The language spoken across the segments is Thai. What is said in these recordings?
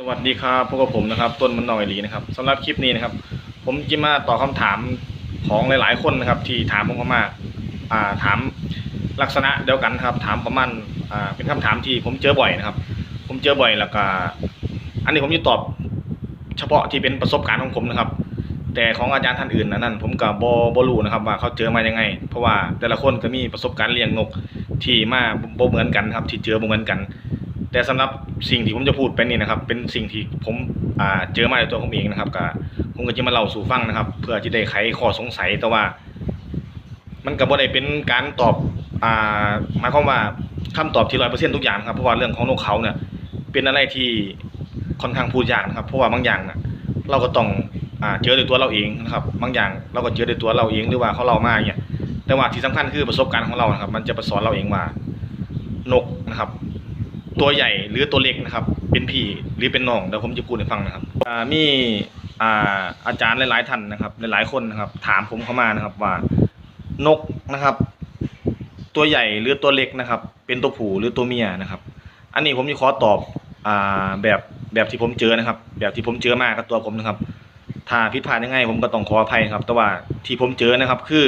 สวัสดีครับพวกบผมนะครับ ต้นมันหน่อยหลีนะครับสำหรับคลิปนี้นะครับ ผมจะมาตอบคำถามของหลาย ๆ คนนะครับ ที่ถามผมเข้ามาอ่าถามลักษณะเดียวกันครับ ถามประมาณอ่าเป็นคำถามที่ผมเจอบ่อยนะครับ ผมเจอบ่อยแล้วก็อันนี้ผมจะตอบเฉพาะที่เป็นประสบการณ์ของผมนะครับ แต่ของอาจารย์ท่านอื่นนะนั่นผมกับบอบรู้นะครับ ว่าเขาเจอมายังไง เพราะว่าแต่ละคนก็มีประสบการณ์เลี้ยงนกที่มาบ่เหมือนกันครับ ที่เจอบ่เหมือนกัน แต่สำหรับสิ่งที่ผมจะพูดไปนี่นะครับ เป็นสิ่งที่ผมอ่าเจอมาในตัวผมเองนะครับก็ผมก็จะมาเล่าสู่ฟังนะครับ เพื่อจะได้ไขข้อสงสัยแต่ว่า มันก็บ่ได้เป็นการตอบอ่าหมายความว่าคำตอบที่ร้อยเปอร์เซ็นต์ทุกอย่างครับเพราะว่าเรื่องของนกเขาเนี่ยเป็นอะไรที่ค่อนข้างพูดยากนะครับ เพราะว่าบางอย่างน่ะเราก็ต้องอ่าเจอด้วยตัวเราเองนะครับ บางอย่างเราก็เจอด้วยตัวเราเองหรือว่าเขาเรามาเนี่ยแต่ว่าที่สำคัญคือประสบการณ์ของเรานะครับ มันจะประสอนเราเองว่านกนะครับ ตัวใหญ่หรือตัวเล็กนะครับ เป็นพี่หรือเป็นน้องเดี๋ยวผมจะพูดให้ฟังนะครับมีอาอาจารย์หลาย ๆท่านนะครับ หลายๆคนนะครับ ถามผมเข้ามานะครับว่านกนะครับ ตัวใหญ่หรือตัวเล็กนะครับ เป็นตัวผู้หรือตัวเมียนะครับ อันนี้ผมจะขอตอบอ่าแบบแบบที่ผมเจอนะครับ แบบที่ผมเจอมากับตัวผมนะครับ ถ้าผิดพลาดยังไงผมก็ต้องขออภัยครับ แต่ว่าที่ผมเจอนะครับ คือ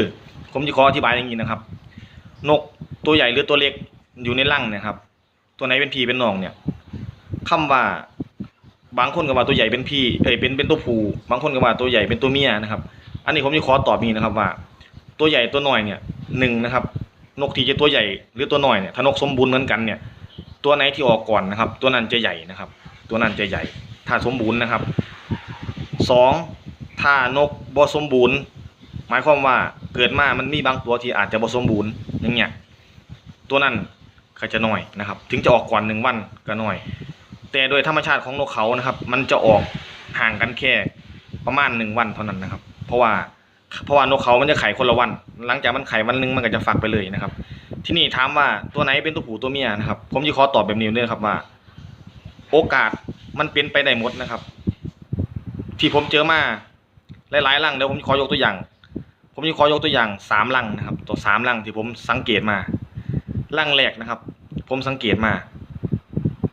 ผมจะขออธิบายอย่างนี้นะครับ นกตัวใหญ่หรือตัวเล็กอยู่ในรังนะครับ ตัวไหนเป็นพี่เป็นน้องเนี่ยคำว่าบางคนก็ว่าตัวใหญ่เป็นพี่เอ้ยเป็นเป็นตัวผู้บางคนก็ว่าตัวใหญ่เป็นตัวเมียนะครับ อันนี้ผมจะขอตอบนี้นะครับว่า ตัวใหญ่ตัวน้อยเนี่ยหนึ่งนะครับ นกที่จะตัวใหญ่หรือตัวน้อยเนี่ยถ้านกสมบูรณ์เหมือนกันเนี่ย ตัวไหนที่ออกก่อนนะครับ ตัวนั้นจะใหญ่นะครับ ตัวนั้นจะใหญ่ ถ้าสมบูรณ์นะครับสองถ้านกบสมบูรณ์ หมายความว่าเกิดมามันมีบางตัวที่อาจจะบสมบูรณ์อย่างเงี้ยตัวนั้น ก็จะน้อยนะครับ ถึงจะออกก่อนหนึ่งวันก็น้อย แต่โดยธรรมชาติของนกเขานะครับ มันจะออกห่างกันแค่ประมาณหนึ่งวันเท่านั้นนะครับ เพราะว่าเพราะว่านกเขามันจะไข่คนละวัน หลังจากมันไข่วันหนึงมันก็จะฟักไปเลยนะครับ ที่นี่ถามว่าตัวไหนเป็นตัวผู้ตัวเมียนะครับ ผมจะขอตอบแบบนี้เลยครับว่า โอกาสมันเป็นไปได้หมดนะครับ ที่ผมเจอมาหลายๆลังเดี๋ยวผมขอยกตัวอย่าง ผมจะขอยกตัวอย่างสามลังนะครับ ตัวสามลังที่ผมสังเกตมา ลังแรกนะครับ ผมสังเกตมา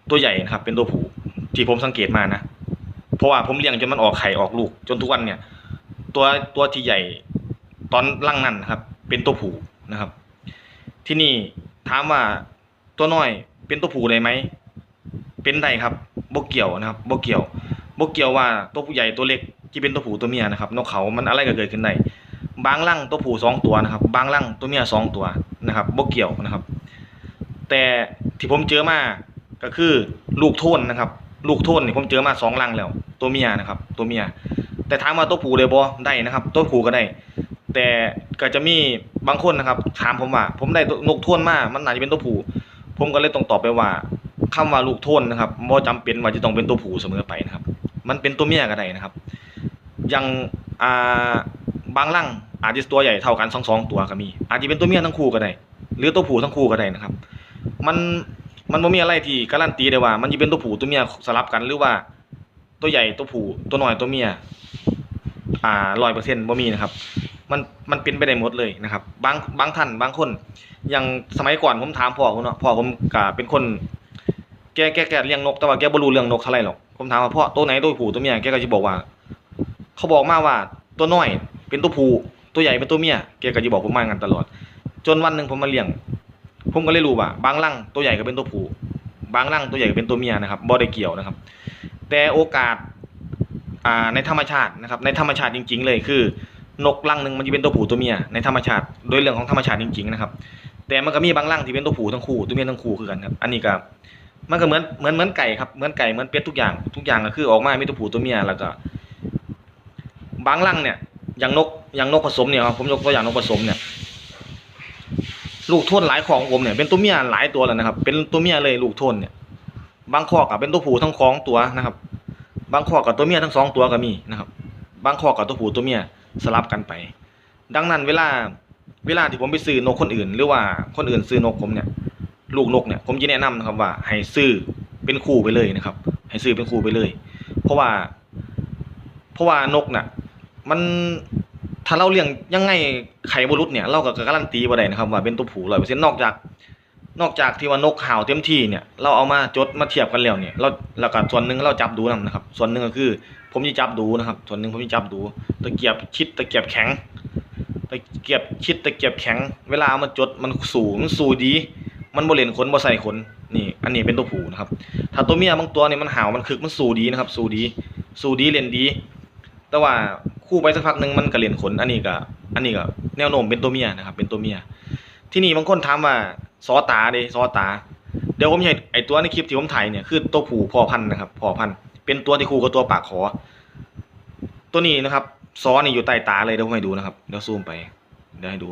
ตัวใหญ่นะครับ เป็นตัวผู้ที่ผมสังเกตมานะ เพราะว่าผมเลี้ยงจนมันออกไข่ออกลูก จนทุกวันเนี่ย ตัวตัวที่ใหญ่ตอนลังนั้นนะครับ เป็นตัวผู้นะครับ ที่นี่ถามว่าตัวน้อยเป็นตัวผู้ได้ไหมเป็นได้ครับบกเกี่ยวนะครับบกเกี่ยวบกเกี่ยวว่าตัวผู้ใหญ่ตัวเล็กที่เป็นตัวผู้ตัวเมียนะครับนกเขามันอะไรก็เกิดขึ้นได้บางลังตัวผู้สองตัวนะครับ บางลังตัวเมียสองตัวนะครับบกเกี่ยวนะครับ แต่ที่ผมเจอมาก็คือลูกโทนนะครับ ลูกโทนนี่ผมเจอมาสองลังแล้ว ตัวเมียนะครับ ตัวเมีย แต่ถามว่าตัวผู้ได้บ่ได้นะครับ ตัวผู้ก็ได้ แต่ก็จะมีบางคนนะครับ ถามผมว่า ผมได้นกโทนมามันน่าจะเป็นตัวผู้ผมก็เลยต้องตอบไปว่าคำว่าลูกโทนนะครับบ่จำเป็นว่าจะต้องเป็นตัวผู้เสมอไปนะครับ มันเป็นตัวเมียก็ได้นะครับอย่างอ่าบางลังอาจจะตัวใหญ่เท่ากันสองสองตัวก็มี อาจจะเป็นตัวเมียทั้งคู่ก็ได้ หรือตัวผู้ทั้งคู่ก็ได้นะครับ มันมันบ่มีอะไรที่การันตีได้ว่า มันจะเป็นตัวผู้ตัวเมียสลับกันหรือว่า ตัวใหญ่ตัวผู้ตัวน้อยตัวเมียอ่าร้อยเปอร์เซ็นต์บ่มีนะครับ มันมันเป็นไปได้หมดเลยนะครับ บางบางท่านบางคนอย่างสมัยก่อนผมถามพ่อผมเนาะพ่อผมก็เป็นคนแกแกแกเลี้ยงนกแต่ว่าแกบ่รู้เรื่องนกเท่าไหร่หรอกผมถามว่าพ่อตัวไหนตัวผู้ตัวเมียแกก็จะบอกว่า เขาบอกมาว่าตัวน้อยเป็นตัวผู้ตัวใหญ่เป็นตัวเมียแกก็จะบอกผมมางั้นตลอด จนวันหนึ่งผมมาเลี้ยง ผมก็เลยรู้ว่าบางลังตัวใหญ่ก็เป็นตัวผู้บางลังตัวใหญ่ก็เป็นตัวเมียนะครับบ่ได้เกี่ยวนะครับ แต่โอกาสอ่าในธรรมชาตินะครับ ในธรรมชาติจริง ๆ เลยคือนกลังหนึ่งมันจะเป็นตัวผู้ตัวเมียในธรรมชาติโดยเรื่องของธรรมชาติจริง ๆ นะครับ แต่มันก็มีบางลังที่เป็นตัวผู้ทั้งคู่ตัวเมียทั้งคู่คือกันครับอันนี้ก็มันก็เหมือนเหมือนเหมือนไก่ครับเหมือนไก่เหมือนเป็ดทุกอย่างทุกอย่างก็คือออกมามีตัวผู้ตัวเมียแล้วก็ บางลังเนี่ยอย่างนกอย่างนกผสมเนี่ยครับผมยกตัวอย่างนกผสมเนี่ย ลูกโทนหลายของผมเนี่ยเป็นตัวเมียหลายตัวแล้วนะครับ เป็นตัวเมียเลยลูกโทนเนี่ย บางข้อกับเป็นตัวผู้ทั้งของตัวนะครับ บางข้อกับตัวเมียทั้งสองตัวก็มีนะครับ บางข้อกับตัวผู้ตัวเมียสลับกันไป ดังนั้นเวลาเวลาที่ผมไปซื้อนกคนอื่น หรือว่าคนอื่นซื้อนกผมเนี่ย ลูกนกเนี่ยผมจะแนะนำนะครับว่าให้ซื้อเป็นคู่ไปเลยนะครับ ให้ซื้อเป็นคู่ไปเลย เพราะว่า เพราะว่านกน่ะ มันาเราเลี้ยงยังไงไข่บรุษเนี่ยเราก็การันตีบ่ได้นะครับว่าเป็นตัวผู้ร้อยเปอร์เซ็นต์นอกจาก นอกจากที่ว่านกห่าวเต็มที่เนี่ยเราเอามาจดมาเทียบกันแล้วเนี่ยเราแล้วก็ส่วนหนึ่งเราจับดูนำนะครับ ส่วนหนึ่งก็คือ ผมจะจับดูนะครับ ส่วนหนึ่งผมจะจับดู ตะเกียบชิดตะเกียบแข็งตะเกียบชิดตะเกียบแข็ง เวลามาจดมันสูงสูดี มันบ่เล่นขนบ่ใส่ขนนี่ อันนี้เป็นตัวผู้นะครับ ถ้าตัวเมียบางตัวเนี่ยมันห่าวมันคึกมันสูดีนะครับ สูดี สูดีเล่นดี แต่ว่า คู่ไปสักพักหนึ่งมันก็เล่นขนอันนี้ก็อันนี้ก็แนวโน้มเป็นตัวเมียนะครับ เป็นตัวเมีย ที่นี่บางคนถามว่าซอตาเด้ซอตา เดี๋ยวผมจะให้ไอตัวในคลิปที่ผมถ่ายเนี่ยคือตัวผู้พ่อพันธุ์นะครับพ่อพันธุ์เป็นตัวที่คู่กับตัวปากขอ ตัวนี้นะครับซอนี่อยู่ใต้ตาเลยเดี๋ยวผมให้ดูนะครับเดี๋ยวซูมไปเดี๋ยวให้ดู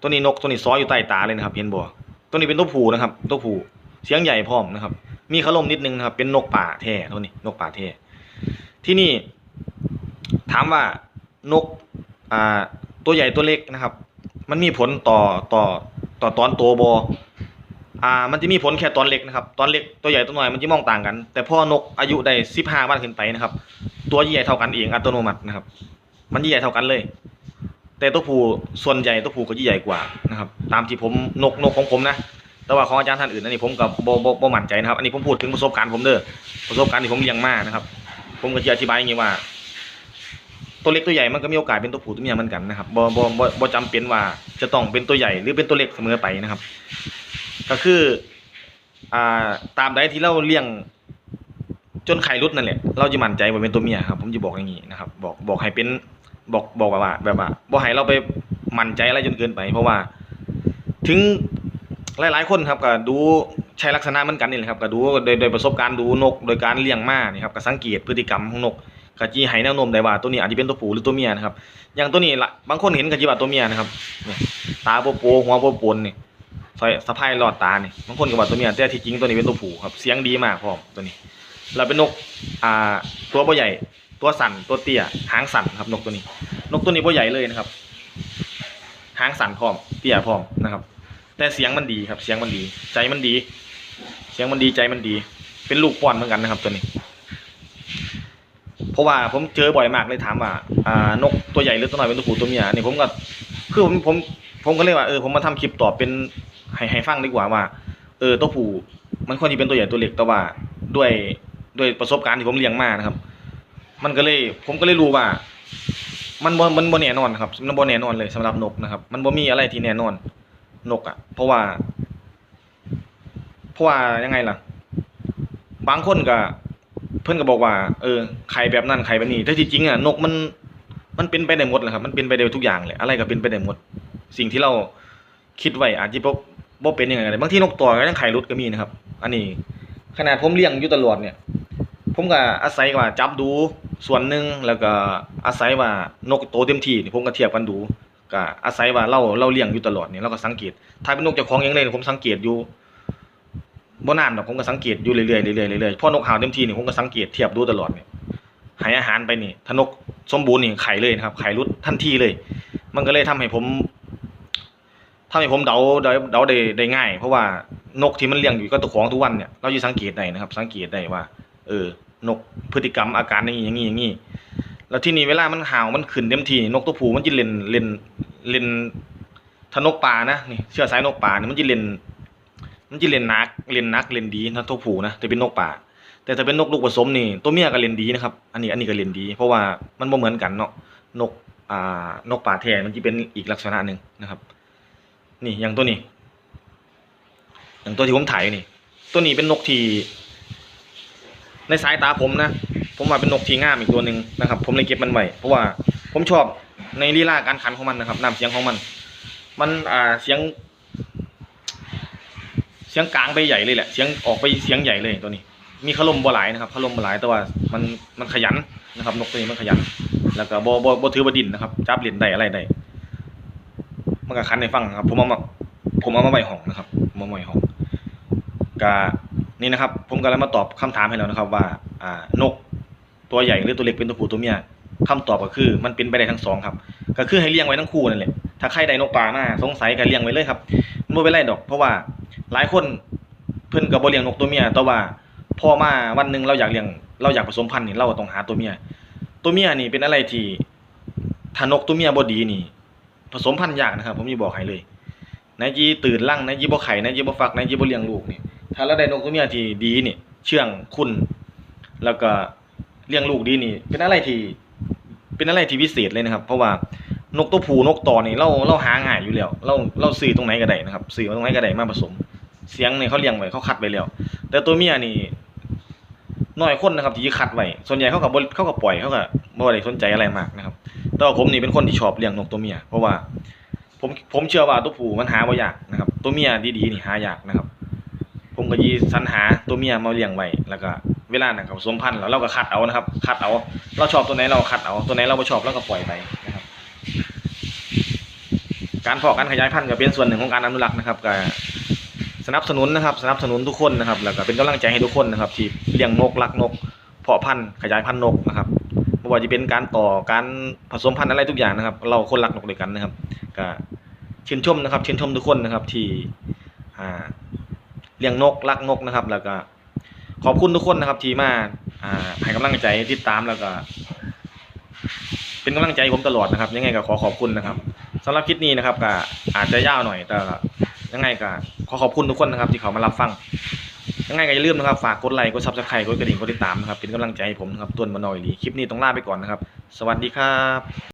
ตัวนี้นกตัวนี้ซออยู่ใต้ตาเลยนะครับเห็นบ่ตัวนี้เป็นตัวผู้นะครับ ตัวผู้เสียงใหญ่พร้อมนะครับ มีขลมนิดนึงนะครับ เป็นนกป่าแท้ตัวนี้นกป่าแท้ที่นี่ ถามว่านกอ่าตัวใหญ่ตัวเล็กนะครับ มันมีผลต่อต่อต่อตอนโตบอ่ามันจะมีผลแค่ตอนเล็กนะครับตอนเล็กตัวใหญ่ตัวน้อยมันจะมองต่างกัน แต่พ่อนกอายุได้สิบห้าวันขึ้นไปนะครับ ตัวใหญ่เท่ากันเองอัตโนมัตินะครับ มันใหญ่เท่ากันเลย แต่ตัวผู้ส่วนใหญ่ตัวผู้ก็ใหญ่กว่านะครับ ตามที่ผมนกนกของผมนะแต่ว่าของอาจารย์ท่านอื่นอันนี้ผมกับโบโบโบมั่นใจนะครับ อันนี้ผมพูดถึงประสบการณ์ผมเด้อประสบการณ์ที่ผมเลี้ยงมานะครับ ผมก็จะอธิบายอย่างนี้ว่า ตัวเล็กตัวใหญ่มันก็มีโอกาสเป็นตัวผู้ตัวเมียเหมือนกันนะครับบ่บ่บ่บ่จำเป็นว่าจะต้องเป็นตัวใหญ่หรือเป็นตัวเล็กเสมอไปนะครับ ก็คืออ่าตามใดที่เราเลี้ยงจนไข่รุดนั่นแหละเราจะมั่นใจว่าเป็นตัวเมียครับ ผมจะบอกอย่างนี้นะครับ บอกบอกให้เป็นบอกบอกแบบว่าแบบว่าบ่ให้เราไปมั่นใจอะไรจนเกินไป เพราะว่า ถึงหลายๆ คนครับก็ดูใช้ลักษณะเหมือนกันนี่แหละครับก็ดูโดยโดยประสบการณ์ดูนก โดยการเลี้ยงมานี่ครับก็สังเกตพฤติกรรมของนก ก็จีให้แนวโน้มได้ว่าตัวนี้อาจจะเป็นตัวผู้หรือตัวเมียนะครับ อย่างตัวนี้ละบางคนเห็นก็จีว่าตัวเมียนะครับเนี่ยตาโปโปหัวโปโปนนี่ใส่สะพายหลอดตาเนี่ยบางคนก็ว่าตัวเมียแต่ที่จริงตัวนี้เป็นตัวผู้ครับ เสียงดีมากพร้อมตัวนี้เราเป็นนกอ่าตัวบ่ใหญ่ ตัวสั่นตัวเตี้ยหางสั่นครับนกตัวนี้ นกตัวนี้บ่ใหญ่เลยนะครับ หางสั่นพร้อมเตี้ยพร้อมนะครับ แต่เสียงมันดีครับ เสียงมันดี ใจมันดี เสียงมันดีใจมันดี เป็นลูกป้อนเหมือนกันนะครับตัวนี้ เพราะว่าผมเจอบ่อยมากเลยถามว่าอ่านกตัวใหญ่หรือตัวน้อยเป็นตัวผู้ตัวเมียนี่ผมก็คือผมผมผมก็เลยว่าเออผมมาทำคลิปตอบเป็นให้ให้ฟังดีกว่าว่า เออตัวผู้มันควรที่เป็นตัวใหญ่ตัวเล็กแต่ว่าด้วยด้วยประสบการณ์ที่ผมเลี้ยงมานะครับ มันก็เลยผมก็เลยรู้ว่า มันบมันบ่แน่นอนครับมันบ่แน่นอนเลยสำหรับนกนะครับ มันบ่มีอะไรที่แน่นอนนกอะ เพราะว่า เพราะว่ายังไงล่ะ บางคนก็ เพิ่อนก็บอกว่า เออไข่แบบนั้นไข่แบบนี้แต่ที่จริงอะนกมันมันเป็นไปได้หมดแหละครับ มันเป็นไปได้ทุกอย่างเลยอะไรก็เป็นไปได้หมด สิ่งที่เราคิดไว้อาจจะบ่บ่เป็นยังไงก็ได้บางทีนกตัวก็ยังไข่หลุดก็มีนะครับ อันนี้ ขนาดผมเลี้ยงอยู่ตลอดเนี่ย ผมก็อาศัยว่าจับดูส่วนหนึ่งแล้วก็อาศัยว่านกโตเต็มที่นี่ผมก็เทียบกันดูก็อาศัยว่าเราเราเลี้ยงอยู่ตลอดเนี่ยเราก็สังเกต ถ้าเป็นนกเจ้าของเองเลยผมสังเกตอยู่ บ่นานหรอกผมก็สังเกตอยู่เรื่อยๆเรื่อยๆเรื่อยๆพอนกหาวเต็มทีนี่ผมก็สังเกตเทียบดูตลอดเนี่ยให้อาหารไปนี่ถ้านกสมบูรณ์นี่ไข่เลยนะครับไข่รุดทันทีเลย มันก็เลยทำให้ผมทำให้ผมเดาเดาเดาได้ได้ง่าย เพราะว่านกที่มันเลี้ยงอยู่กับตัวของทุกวันเนี่ยเราจะสังเกตได้นะครับ สังเกตได้ว่า เออนกพฤติกรรมอาการอย่างนี้อย่างนี้อย่างนี้แล้วที่นี่เวลามันห่าวมันขึ้นเต็มทีนกตัวผู้มันจะเล่นเล่นเล่นถ้านกป่านะนี่เชื้อสายนกป่านี่มันจะเล่น มันจะเล่นนักเล่นนักเล่นดีนะตัวผู้นะแต่เป็นนกป่า แต่ถ้าเป็นนกลูกผสมนี่ตัวเมียก็เล่นดีนะครับ อันนี้อันนี้ก็เล่นดี เพราะว่ามันบ่เหมือนกันเนาะนกอ่านกป่าแท้มันจะเป็นอีกลักษณะหนึ่งนะครับ นี่อย่างตัวนี้ อย่างตัวที่ผมถ่ายนี่ ตัวนี้เป็นนกที่ในสายตาผมนะ ผมว่าเป็นนกที่งามอีกตัวหนึ่งนะครับ ผมเลยเก็บมันไว้เพราะว่าผมชอบในลีลาการขันของมันนะครับน้ำเสียงของมัน มันอ่าเสียง สียงกลางไปใหญ่เลยแหละ เสียงออกไปเสียงใหญ่เลยตัวนี้ มีขลมบ่หลายนะครับขลมบ่หลายแต่ว่ามันมันขยันนะครับนกตัวนี้มันขยัน แล้วก็บ่บ่บ่ถือบ่ดินนะครับจับเล่นได้อะไรได้มันก็คันให้ฟังครับผมเอามาผมเอามาไว้ห้องนะครับผมเอามาไว้ห้องก็นี่นะครับ ผมก็เลยมาตอบคำถามให้แล้วนะครับ ว่าอ่านกตัวใหญ่หรือตัวเล็กเป็นตัวผู้ตัวเมียคำตอบก็คือมันเป็นไปได้ทั้งสองครับ ก็คือให้เลี้ยงไว้ทั้งคู่นั่นแหละถ้าใครได้นกป่ามาสงสัยก็เลี้ยงไว้เลยครับมันบ่เป็นไรดอกเพราะว่า หลายคนเพิ่นก็บ่เลี้ยงนกตัวเมียแต่ว่าพอมาวันหนึ่งเราอยากเลี้ยงเราอยากผสมพันธุ์นี่เราก็ต้องหาตัวเมีย ตัวเมียนี่เป็นอะไรที่ถ้านกตัวเมียบ่ดีนี่ ผสมพันธุ์ยากนะครับ ผมจะบอกให้เลยนายจีตื่นลั่งนายจีบ่ไข่นายจีบ่ฟักนายจีบ่เลี้ยงลูกนี่ถ้าเราได้นกตัวเมียที่ดีนี่ เชื่องคุณ แล้วก็เลี้ยงลูกดีนี่ เป็นอะไรที่ เป็นอะไรที่พิเศษเลยนะครับ เพราะว่านกตัวผู้นกต่อนี่เราเราหาง่ายอยู่แล้ว เราเราซื้อตรงไหนก็ได้นะครับซื้อตรงไหนก็ได้มาผสม เสียงนี่เขาเลี้ยงไว้เขาคัดไว้แล้ว แต่ตัวเมียนี่น้อยคนนะครับที่คัดไว้ส่วนใหญ่เขาก็บ่เขาก็ปล่อยเขาก็บ่ได้สนใจอะไรมากนะครับแต่ว่าผมนี่เป็นคนที่ชอบเลี้ยงนกตัวเมีย เพราะว่าผมผมเชื่อว่าตัวผู้มันหาบ่ยากนะครับ ตัวเมียดีๆนี่หายากนะครับ ผมก็ยีสรรหาตัวเมียมาเลี้ยงไว้แล้วก็เวลานั้นเขาผสมพันธ์แล้วเราก็คัดเอานะครับคัดเอา เราชอบตัวไหนเราคัดเอาตัวไหนเราไม่ชอบเราก็ปล่อยไปนะครับ การเพาะการขยายพันธุ์ก็เป็นส่วนหนึ่งของการอนุรักษ์นะครับก็ สนับสนุนนะครับสนับสนุนทุกคนนะครับแล้วก็เป็นกำลังใจให้ทุกคนนะครับที่เลี้ยงนกรักนกเพาะพันธุ์ขยายพันธุ์นกนะครับไม่ว่าจะเป็นการต่อการผสมพันธุ์อะไรทุกอย่างนะครับ เราคนรักนกด้วยกันนะครับก็ชื่นชมนะครับชื่นชมทุกคนนะครับที่เลี้ยงนกรักนกนะครับ แล้วก็ขอบคุณทุกคนนะครับที่มาอ่าให้กำลังใจติดตามแล้วก็ เป็นกำลังใจผมตลอดนะครับ ยังไงก็ขอขอบคุณนะครับสำหรับคลิปนี้นะครับก็อาจจะยาวหน่อยแต่ยังไงก็ อขอบคุณทุกคนนะครับที่เขามารับฟังยังไงก็อย่าลืมนะครับฝากกดไลค์กดซับสไครต์กดกระดิ่งกดติดตามนะครับเป็นกำลังใจให้ผมนะครับต้นมานอยดีคลิปนี้ต้องลาไปก่อนนะครับ สวัสดีครับ